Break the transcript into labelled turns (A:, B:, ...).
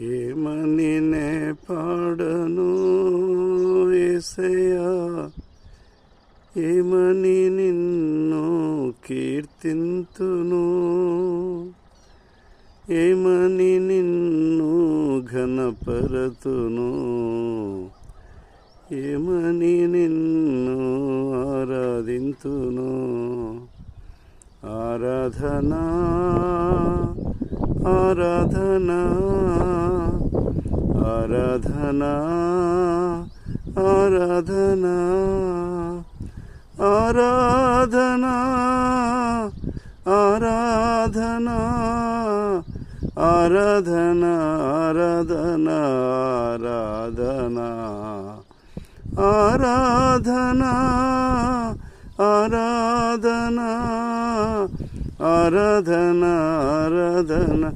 A: ఏమని నే పాడను ఏసయా ఏమని నిన్ను కీర్తింతును? ఏమని నిన్ను ఘనపరతును? ఏమని నిన్ను ఆరాధింతును? ఆరాధనా আরাধনা আরাধনা আরাধনা আরাধনা আরাধনা আরাধনা আরাধনা আরাধনা আরাধনা আরাধনা ఆరాధన ఆరాధనా